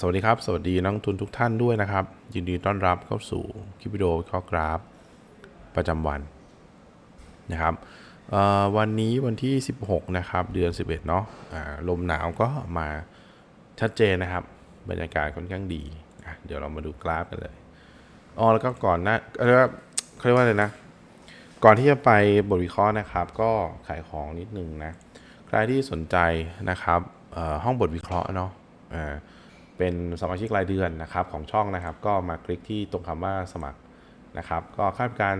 สวัสดีครับ สวัสดีนักลงทุนทุกท่านด้วยนะครับ ยินดีต้อนรับเข้าสู่คลิปวิดีโอข้อกราฟประจำวันนะครับวันนี้วันที่ 16 นะครับ เดือน 11 เนาะอ่าลมหนาวก็มาชัดเจนนะครับ บรรยากาศค่อนข้างดีเดี๋ยวเรามาดูกราฟกันเลยอ๋อแล้วก็ก่อนหน้าเรียกว่าเขาเรียกว่าอะไรนะ ก่อนที่จะไปบทวิเคราะห์นะครับ ก็ขายของนิดนึงนะ ใครที่สนใจนะครับห้องบทวิเคราะห์เนาะอ่า เป็นสมาชิกรายเดือนนะครับของช่องนะครับ ก็มาคลิกที่ตรงคำว่าสมัครนะครับ ก็ค่าบริการ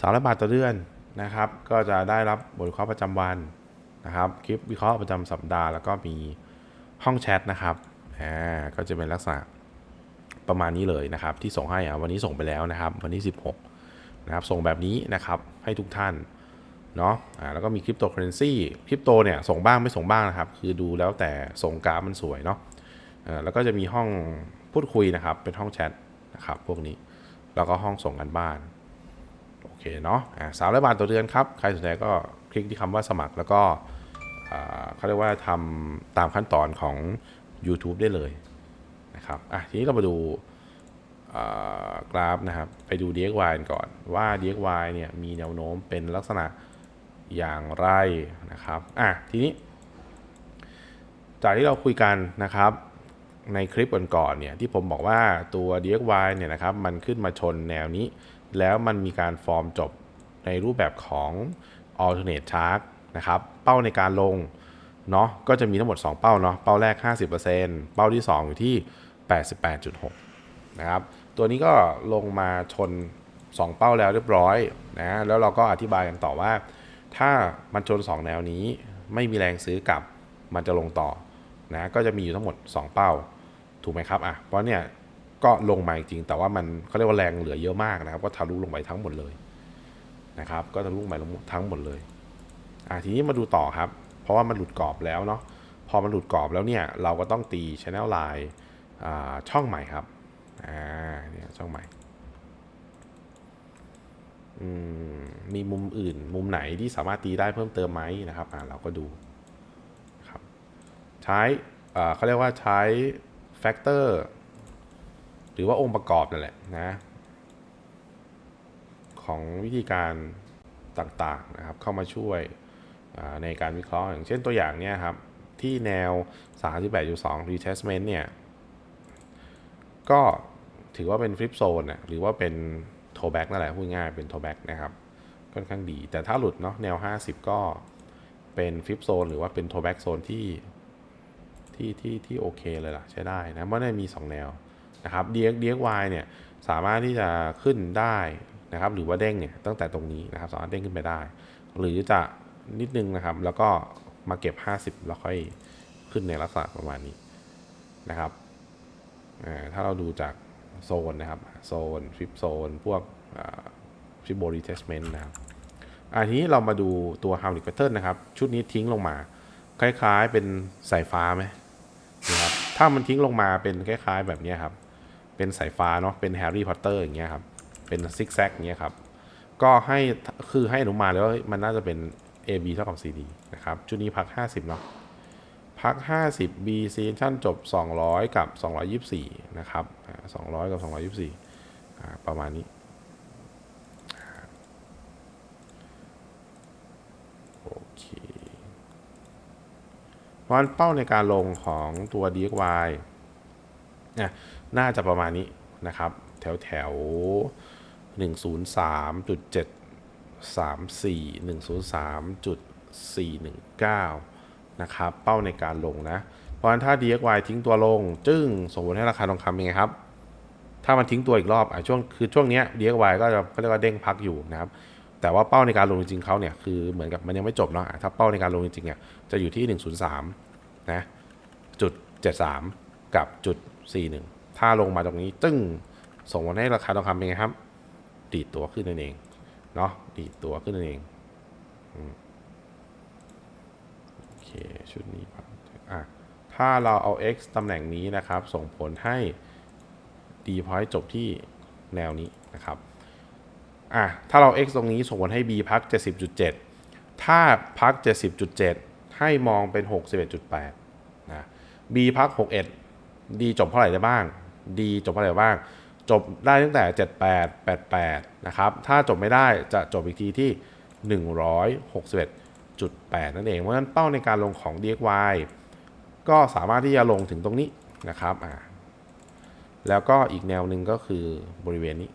สามร้อยบาทต่อเดือนนะครับ ก็จะได้รับบทวิเคราะห์ประจำวันนะครับ คลิปวิเคราะห์ประจำสัปดาห์ แล้วก็มีห้องแชทนะครับอ่าก็จะเป็นลักษณะประมาณนี้เลยนะครับ ที่ส่งให้อะวันนี้ส่งไปแล้วนะครับ วันที่ 16นะครับส่งแบบนี้นะครับให้ทุกท่านเนาะอ่าแล้วก็มีคริปโตเคอเรนซีคริปโตเนี่ยส่งบ้างไม่ส่งบ้างนะครับ คือดูแล้วแต่ส่งกราฟมันสวยเนาะ แล้วก็จะมีห้องพูดคุยนะครับ เป็นห้องแชทนะครับพวกนี้ แล้วก็ห้องส่งกันบ้าน โอเคเนาะสามร้อยบาทต่อเดือนครับ ใครสนใจก็คลิกที่คำว่าสมัครแล้วก็เขาเรียกว่าทำตามขั้นตอนของ YouTube ได้เลยนะครับอะทีนี้เรามาดูกราฟนะครับ ไปดู DXY กันก่อนว่า DXY เนี่ยมีแนวโน้มเป็นลักษณะอย่างไรนะครับอะทีนี้ จากที่เราคุยกันนะครับ ในคลิปก่อนๆเนี่ยที่ผมบอกว่าตัว DXY เนี่ยนะครับมันขึ้นมาชนแนวนี้ แล้วมันมีการฟอร์มจบในรูปแบบของ alternate chart นะครับเป้าในการลงเนาะก็จะมีทั้งหมด 2 เป้าเนาะเป้าแรก 50%เป้าที่ 2 อยู่ที่ 88.6 นะครับ ตัวนี้ก็ลงมาชน 2 เป้าแล้วเรียบร้อยนะแล้วเราก็อธิบายกันต่อว่า ถ้ามันชน 2 แนวนี้ไม่มีแรงซื้อกลับมันจะลงต่อ นะก็จะมีอยู่ทั้งหมด 2 เป้าถูกไหมครับอะเพราะเนี่ยก็ลงมาจริงแต่ว่ามันเขาเรียกว่าแรงเหลือเยอะมากนะครับก็ทะลุลงไปทั้งหมดเลยนะครับก็ทะลุลงไปทั้งหมดเลยอะทีนี้มาดูต่อครับ เพราะว่ามันหลุดกรอบแล้วเนาะพอมันหลุดกรอบแล้วเนี่ยเราก็ต้องตี channel line อ่าช่องใหม่ครับอ่าเนี่ยช่องใหม่อืมมีมุมอื่นมุมไหนที่สามารถตีได้เพิ่มเติมไหมนะครับอ่าเราก็ดู ใช้เขาเรียกว่าใช้แฟกเตอร์หรือว่าองค์ประกอบนั่นแหละนะของวิธีการต่างๆนะครับเข้ามาช่วยในการวิเคราะห์อย่างเช่นตัวอย่างเนี่ยครับ ที่แนว 38.2 retestment เนี่ย ก็ถือว่าเป็นฟลิปโซนนะหรือว่าเป็นโทแบ็กนั่นแหละพูดง่ายเป็นโทแบ็กนะครับค่อนข้างดี แต่ถ้าหลุดเนาะแนว 50 ก็เป็นฟลิปโซนหรือว่าเป็นโทแบ็กโซนที่ ที่ที่ที่โอเคเลยล่ะ ใช้ได้นะเพราะในมี 2 แนวนะครับ DX DXY เนี่ยสามารถที่จะขึ้นได้นะครับหรือว่าเด้งเนี่ยตั้งแต่ตรงนี้นะครับสามารถเด้งขึ้นไปได้ หรือจะนิดนึงนะครับ แล้วก็มาเก็บ 50 แล้วค่อยขึ้นในลักษณะประมาณนี้นะครับถ้าเราดูจากโซนนะครับโซนฟิปโซนพวกฟิบโบรีเทสเมนต์นะครับอันนี้เรามาดูตัว h o w l i c Pattern นะครับ ชุดนี้ทิ้งลงมา คล้ายๆเป็นสายฟ้าไหม ถ้ามันทิ้งลงมาเป็นคล้ายๆแบบนี้ครับ เป็นสายฟ้าเนาะ เป็นแฮร์รี่พอตเตอร์อย่างเงี้ยครับ เป็นซิกแซกอย่างเงี้ยครับ ก็ให้ คือให้อนุมานเลยว่าเฮ้ยมันน่าจะเป็น AB เท่ากับ CD นะครับ ชุดนี้พัก 50 เนาะ พัก 50 B ซีชั่นจบ 200 กับ 224 นะครับอ่า200 กับ 224อ่าประมาณนี้ โอเคเพ ราะฉะนั้นเป้าในการลงของตัว DXY นี่น่าจะประมาณนี้นะครับ แถวแถว103.734 103.419 นะครับ เป้าในการลงนะ เพราะฉะนั้นถ้า DXY ทิ้งตัวลง จึงส่งผลให้ราคาทองคำเป็นไงครับ ถ้ามันทิ้งตัวอีกรอบอะช่วงคือช่วงเนี้ย DXY ก็จะเขาเรียกว่าเด้งพักอยู่นะครับ แต่ว่าเป้าในการลงจริงๆเขาเนี่ยคือเหมือนกับมันยังไม่จบเนาะถ้าเป้าในการลงจริงๆเนี่ยจะอยู่ที่ 103นะจุด73 กับจุด41 ถ้าลงมาตรงนี้ตึ้งส่งผลให้ราคาทองคำเป็นไงครับ ดีดตัวขึ้นนั่นเองเนาะดีดตัวขึ้นนั่นเองโอเคชุดนี้ครับอะถ้าเราเอา x ตำแหน่งนี้นะครับ ส่งผลให้ d point จบที่แนวนี้นะครับ อะถ้าเรา x ตรงนี้ส่งผลให้ b พัก 70.7 ถ้าพัก 70.7 ให้มองเป็น 61.8 นะ b พัก 61ดีจบเท่าไหร่ได้บ้างดีจบเท่าไหร่บ้าง จบได้ตั้งแต่ 78 88 นะครับ ถ้าจบไม่ได้จะจบอีกทีที่ 161.8 นั่นเอง เพราะฉะนั้นเป้าในการลงของ DXY ก็สามารถที่จะลงถึงตรงนี้นะครับ อ่า แล้วก็อีกแนวหนึ่งก็คือบริเวณนี้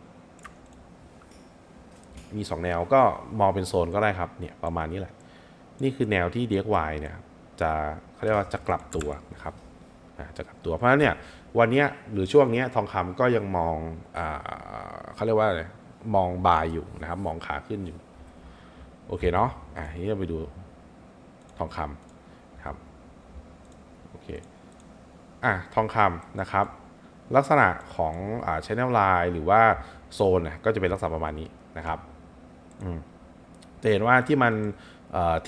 มี 2 แนวก็มองเป็นโซนก็ได้ครับเนี่ยประมาณนี้แหละ นี่คือแนวที่ DXY เนี่ยจะเขาเรียกว่าจะกลับตัวนะครับจะกลับตัวเพราะฉะนั้นเนี่ยวันนี้หรือช่วงนี้ทองคำก็ยังมองอเขาเรียกว่าอะไรมองบายอยู่นะครับ มองขาขึ้นอยู่ โอเคเนาะอ่าทีนี้เราไปดูทองคำครับโอเคอะทองคำนะครับ ลักษณะของอ่า channel line หรือว่าโซนนี่ยก็จะเป็นลักษณะประมาณนี้นะครับ จะเห็นว่าที่มัน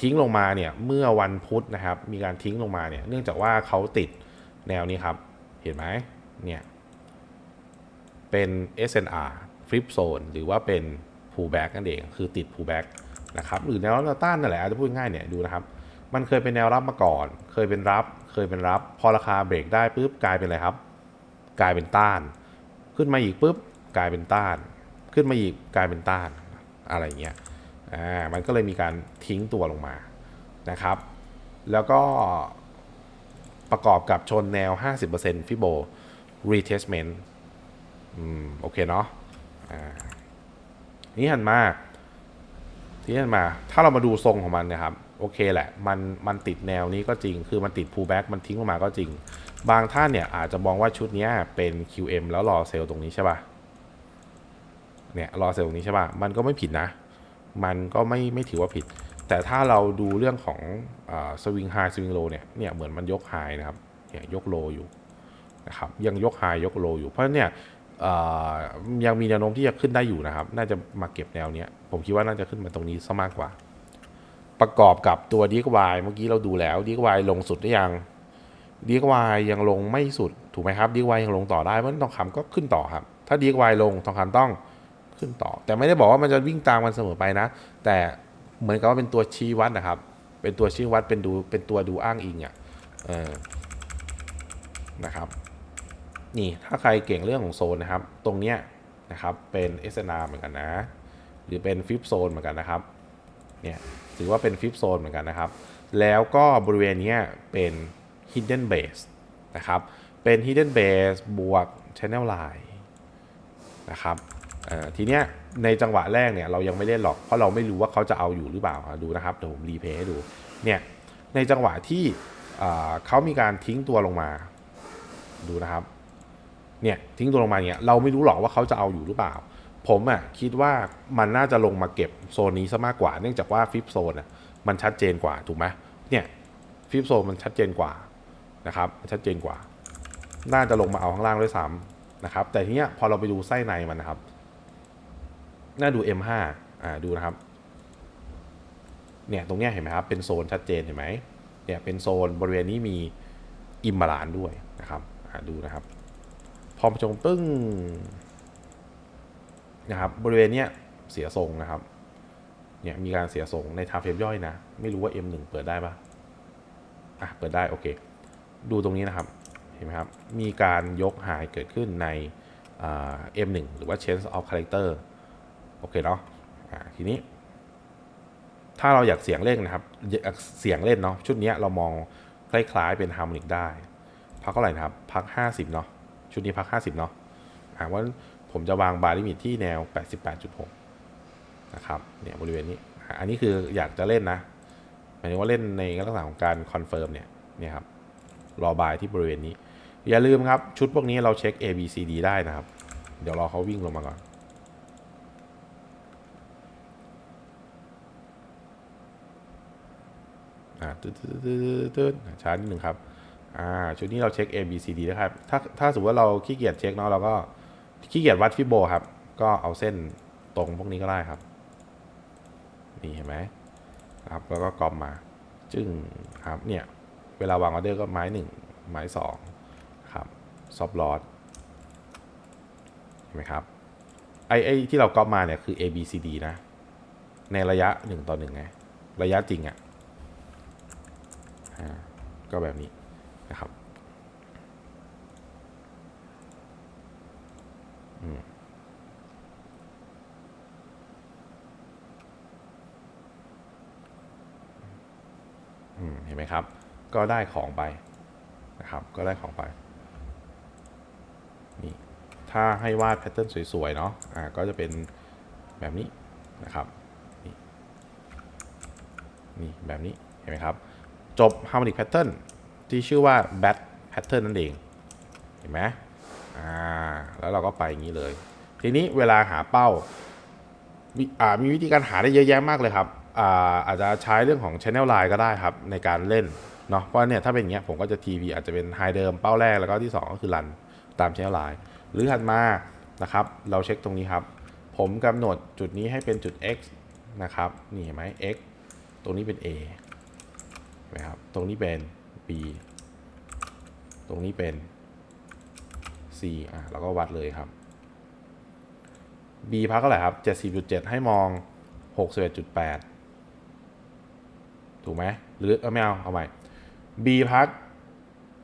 ทิ้งลงมาเนี่ยเมื่อวันพุธนะครับ มีการทิ้งลงมาเนี่ย เนื่องจากว่าเขาติดแนวนี้ครับ เห็นไหมเนี่ย เป็น SNR flip zone หรือว่าเป็น pullback นั่นเองคือติด pullback นะครับหรือแนวรับแนวต้านนั่นแหละอาจจะพูดง่ายเนี่ยดูนะครับ มันเคยเป็นแนวรับมาก่อน เคยเป็นรับ เคยเป็นรับ พอราคาเบรกได้ปุ๊บกลายเป็นอะไรครับ กลายเป็นต้าน ขึ้นมาอีกปุ๊บกลายเป็นต้าน ขึ้นมาอีกกลายเป็นต้าน อะไรเงี้ยอ่ามันก็เลยมีการทิ้งตัวลงมานะครับ แล้วก็ประกอบกับชนแนว 50%ฟิโบ retestment อืมโอเคเนาะอ่านี่หันมาที่หันมา ถ้าเรามาดูทรงของมันนะครับ โอเคแหละ มัน มันติดแนวนี้ก็จริง คือมันติด pullback มันทิ้งลงมาก็จริง บางท่านเนี่ยอาจจะมองว่าชุดนี้เป็น QM แล้วรอเซลล์ตรงนี้ใช่ป่ะ เนี่ยรอเซลล์นี้ใช่ป่ะมันก็ไม่ผิดนะ มันก็ไม่ไม่ถือว่าผิด แต่ถ้าเราดูเรื่องของสวิงไฮสวิงโลเนี่ยเนี่ยเหมือนมันยกไฮนะครับเนี่ยยกโลอยู่นะครับยังยกไฮยกโลอยู่เพราะเนี่ยยังมีแนวโน้มที่จะขึ้นได้อยู่นะครับ น่าจะมาเก็บแนวเนี้ยผมคิดว่าน่าจะขึ้นมาตรงนี้ซะมากกว่า ประกอบกับตัวดีกวายเมื่อกี้เราดูแล้วดีกวายลงสุดหรือยังดีกวายยังลงไม่สุดถูกไหมครับดีกวายยังลงต่อได้เพราะทองคำก็ขึ้นต่อครับ ถ้าดีกวายลงทองคำต้อง ขึ้นต่อ แต่ไม่ได้บอกว่ามันจะวิ่งตามกันเสมอไปนะ แต่เหมือนกับว่าเป็นตัวชี้วัดนะครับ เป็นตัวชี้วัดเป็นดูเป็นตัวดูอ้างอิงอะ่ะเออนะครับนี่ถ้าใครเก่งเรื่องของโซนนะครับ ตรงเนี้ยนะครับเป็น s n r เหมือนกันนะ หรือเป็นฟิปโซนเหมือนกันนะครับเนี่ยถือว่าเป็นฟิปโซนเหมือนกันนะครับ แล้วก็บริเวณนี้เป็น hidden base นะครับ เป็น hidden base บวก channel line นะครับ ทีเนี้ยในจังหวะแรกเนี่ยเรายังไม่เล่นหรอกเพราะเราไม่รู้ว่าเขาจะเอาอยู่หรือเปล่าดูนะครับเดี๋ยวผมรีเพย์ให้ดูเนี่ยในจังหวะที่เขามีการทิ้งตัวลงมาดูนะครับเนี่ยทิ้งตัวลงมาเนี่ยเราไม่รู้หรอกว่าเขาจะเอาอยู่หรือเปล่า ผมอะคิดว่ามันน่าจะลงมาเก็บโซนนี้ซะมากกว่า เนื่องจากว่าฟิปโซนอะมันชัดเจนกว่าถูกไหมเนี่ยฟิปโซนมันชัดเจนกว่านะครับชัดเจนกว่า น่าจะลงมาเอาข้างล่างด้วยซ้ำนะครับแต่ทีเนี้ยพอเราไปดูไส้ในมันนะครับ น่าดู M5 อ่าดูนะครับ เนี่ยตรงเนี้ยเห็นไหมครับ เป็นโซนชัดเจนเห็นไหมเนี่ยเป็นโซนบริเวณนี้มีอิมบาลานด้วยนะครับอ่าดูนะครับ พอมาชงปึ้งนะครับบริเวณเนี้ยเสียทรงนะครับเนี่ยมีการเสียทรงในทาเฟรมย่อยนะ ไม่รู้ว่า M1 เปิดได้ปะอะเปิดได้โอเค ดูตรงนี้นะครับเห็นไหมครับ มีการยกหายเกิดขึ้นในอ่า M1 หรือว่า change of character โอเคเนาะทีนี้ ถ้าเราอยากเสียงเล่นนะครับอยากเสียงเล่นเนาะชุดนี้เรามองคล้ายๆเป็นฮาร์โมนิกได้ พักเท่าไหร่นะครับ พัก 50 เนาะชุดนี้พัก 50 เนาะอ่าว่าผมจะวางบาร์ลิมิตที่แนว 88.6 นะครับเนี่ยบริเวณนี้อันนี้คืออยากจะเล่นนะหมายถึงว่าเล่นในลักษณะของการคอนเฟิร์มเนี่ยเนี่ยครับรอบายที่บริเวณนี้ อย่าลืมครับ ชุดพวกนี้เราเช็ค A B C D ได้นะครับ เดี๋ยวรอเขาวิ่งลงมาก่อน อ่าตืดตืดตืดตืดช้านิดหนึ่งครับอ่าชุดนี้เราเช็ค A B C D นะครับ ถ้าถ้าสมมติว่าเราขี้เกียจเช็คเนาะเราก็ขี้เกียจวัดฟิโบครับ ก็เอาเส้นตรงพวกนี้ก็ได้ครับ นี่เห็นไหมครับแล้วก็กรอมมาจึงครับเนี่ยเวลาวางออเดอร์ก็ไม้หนึ่งไม้สองครับซอฟลอดเห็นไหมครับไอ้ไอ้ที่เราก๊อปมาเนี่ยคือ A B C D นะ ในระยะหนึ่งต่อหนึ่งไงระยะจริงอะ่ะ ก็แบบนี้นะครับเห็นไหมครับ ก็ได้ของไปนะครับ ก็ได้ของไป นี่ ถ้าให้วาดแพทเทิร์นสวยๆ เนาะอ่า ก็จะเป็นแบบนี้นะครับ นี่ นี่ แบบนี้ เห็นไหมครับ จบ harmonic pattern ที่ชื่อว่า bat pattern นั่นเอง เห็นไหมอ่า แล้วเราก็ไปอย่างนี้เลย ทีนี้เวลาหาเป้า มีอ่ามีวิธีการหาได้เยอะแยะมากเลยครับอ่าอาจจะใช้เรื่องของ Channel Line ก็ได้ครับ ในการเล่นเนาะเพราะเนี่ยถ้าเป็นอย่างเงี้ยผมก็จะ TP อาจจะเป็นไฮเดิมเป้าแรกแล้วก็ที่ 2 ก็คือรันตาม Channel Line หรือถัดมานะครับ เราเช็คตรงนี้ครับ ผมกำหนดจุดนี้ให้เป็นจุด x นะครับ นี่เห็นไหม x ตรงนี้เป็น a เห็ นไหมครับ ตรงนี้เป็น b ตรงนี้เป็น c อะเราก็วัดเลยครับ B พักเท่าไหร่ครับ70.7 ให้มอง 61.8 ถูกไหมหรือเออไม่เอา เอาใหม่ B พัก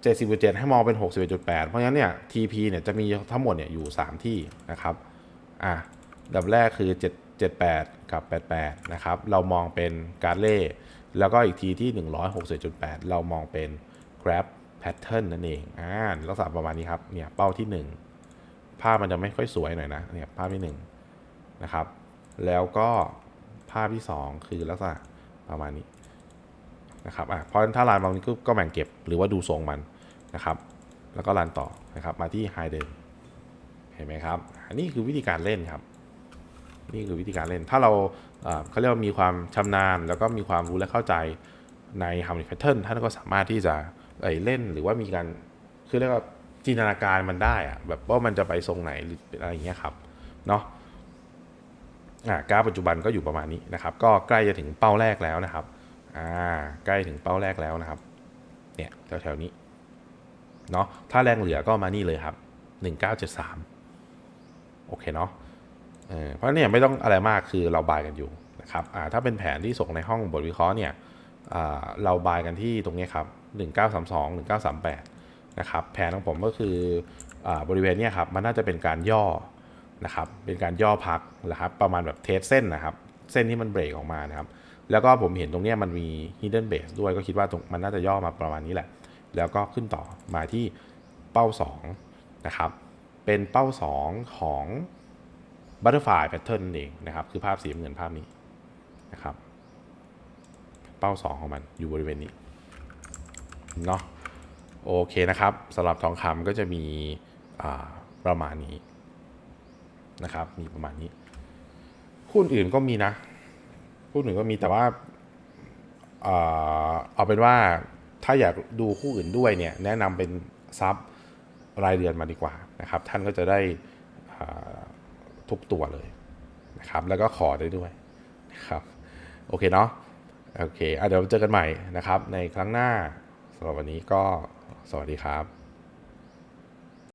70.7 ให้มองเป็น 61.8 เพราะฉะนั้นเนี่ย TP เนี่ยจะมีทั้งหมดเนี่ยอยู่ 3 ที่นะครับ อะดับแรกคือ 7 78 กับ 88 นะครับ เรามองเป็นการเล่ แล้วก็อีกทีที่ 161.8เรามองเป็น grab pattern นั่นเองอ่าลักษณะประมาณนี้ครับเนี่ยเป้าที่ 1 ภาพมันจะไม่ค่อยสวยหน่อยนะเนี่ยภาพที่1นะครับแล้วก็ภาพที่ 2 คือลักษณะประมาณนี้นะครับอะเพราะฉะนั้นถ้าลานบางนี้ก็ก็แบ่งเก็บหรือว่าดูทรงมันนะครับ แล้วก็รันต่อนะครับมาที่ไฮเดิมเห็นไหมครับอันนี้คือวิธีการเล่นครับ นี่คือวิธีการเล่น ถ้าเราเขาเรียกว่ามีความชำนาญ แล้วก็มีความรู้และเข้าใจใน Harmonic Pattern ท่านก็สามารถที่จะเเล่นหรือว่ามีการคือเรียกว่าจินตนาการมันได้อะแบบว่ามันจะไปทรงไหนหรืออะไรอย่างเงี้ยครับเนาะอ่ากราฟปัจจุบันก็อยู่ประมาณนี้นะครับ ก็ใกล้จะถึงเป้าแรกแล้วนะครับอ่าใกล้ถึงเป้าแรกแล้วนะครับเนี่ยแถวๆนี้เนาะถ้าแรงเหลือก็มานี่เลยครับ 1973 โอเคเนาะ เพราะเนี่ยไม่ต้องอะไรมากคือเราบายกันอยู่นะครับอ่าถ้าเป็นแผนที่ส่งในห้องบทวิเคราะห์เนี่ยอ่าเราบายกันที่ตรงนี้ครับ 1932 1938 นะครับแผนของผมก็คืออ่าบริเวณเนี้ยครับมันน่าจะเป็นการย่อนะครับเป็นการย่อพักนะครับประมาณแบบเทสเส้นนะครับเส้นที่มันเบรกออกมานะครับแล้วก็ผมเห็นตรงเนี้ยมันมี hidden base ด้วยก็คิดว่าตรงมันน่าจะย่อมาประมาณนี้แหละ แล้วก็ขึ้นต่อมาที่เป้า2นะครับเป็นเป้า 2 ของ butterfly pattern นั่นเองนะครับ คือภาพสีน้ำเงินภาพนี้นะครับ เป้า 2 ของมันอยู่บริเวณนี้เนาะโอเคนะครับสำหรับทองคำก็จะมีประมาณนี้นะครับ มีประมาณนี้หุ้นอื่นก็มีนะหุ้นอื่นก็มีแต่ว่าเอาเป็นว่าถ้าอยากดูคู่อื่นด้วยเนี่ยแนะนำเป็นซับรายเดือนมาดีกว่านะครับ ท่านก็จะได้ ทุกตัวเลยนะครับ แล้วก็ขอได้ด้วยนะครับโอเคเนาะโอเคอเดี๋ยวเจอกันใหม่นะครับ ในครั้งหน้าสำหรับวันนี้ก็สวัสดีครับ